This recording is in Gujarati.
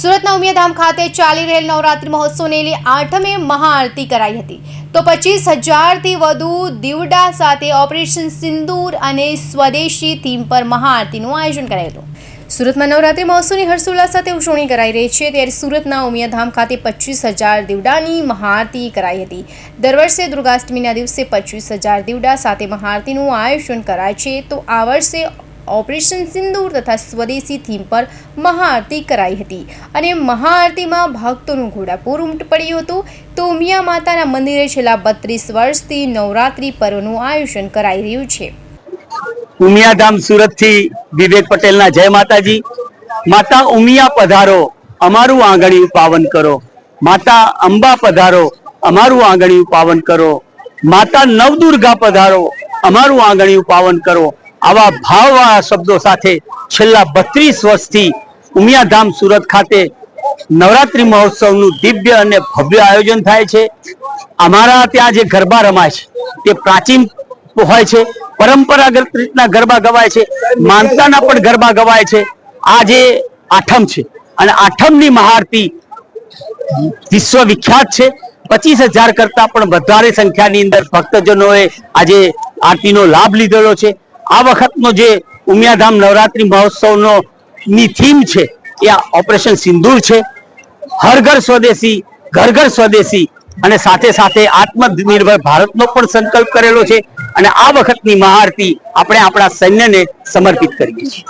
સુરતના ઉમિયાધામ ખાતે ચાલી રહેલ નવરાત્રિ મહોત્સવને લઈ આઠમે મહાઆરતી કરાઈ હતી. તો પચીસ હજારથી વધુ દીવડા સાથે ઓપરેશન સિંદૂર અને સ્વદેશી થીમ પર મહાઆરતીનું આયોજન કરાયું હતું. સુરતમાં નવરાત્રિ મહોત્સવની હર્ષોલ્લાસ સાથે ઉજવણી કરાઈ રહી છે. ત્યારે સુરતના ઉમિયાધામ ખાતે પચીસ હજાર દીવડાની મહાઆરતી કરાઈ હતી. દર વર્ષે દુર્ગાષ્ટમીના દિવસે પચીસ હજાર દીવડા સાથે મહાઆરતીનું આયોજન કરાય છે. તો આ વર્ષે ઓપરેશન સિંદૂર તથા સ્વદેશી થીમ પર મહાઆરતી કરાઈ હતી. અને મહાઆરતીમાં ભક્તોનું ઘોડાપૂર ઉમટ પડ્યું હતું. તો ઉમિયા માતાના મંદિરે છેલ્લા બત્રીસ વર્ષથી નવરાત્રી પર્વનું આયોજન કરાઈ રહ્યું છે. ઉમિયાધામ સુરતથી વિવેક પટેલના જય માતાજી. માતા ઉમિયા પધારો, અમારું આંગણિયું પાવન કરો. માતા અંબા પધારો, અમારું આંગણિયું પાવન કરો. માતા નવદુર્ગા પધારો, અમારું આંગણિયું પાવન કરો. આવા ભાવવાળા શબ્દો સાથે છેલ્લા બત્રીસ વર્ષથી ઉમિયાધામ સુરત ખાતે નવરાત્રિ મહોત્સવનું દિવ્ય અને ભવ્ય આયોજન થાય છે. અમારા ત્યાં જે ગરબા રમાય છે, તે પ્રાચીન હોય છે, પરંપરાગત રીતના ગરબા ગવાય છે, માનતાના પણ ગરબા ગવાય છે. આ જે આઠમ છે, અને આઠમની મહાઆરતી વિશ્વ વિખ્યાત છે. પચીસ હજાર કરતા પણ વધારે સંખ્યાની અંદર ભક્તજનોએ આજે આરતીનો લાભ લીધેલો છે. આ વખતનો જે ઉમિયાધામ નવરાત્રિ મહોત્સવનો ની થીમ છે, એ આ ઓપરેશન સિંદૂર છે. હર ઘર સ્વદેશી ઘર ઘર સ્વદેશી અને સાથે સાથે આત્મનિર્ભર ભારતનો પણ સંકલ્પ કરેલો છે અને આ વખતની મહાઆરતી આપણે આપણા સૈન્યને સમર્પિત કરીએ છીએ.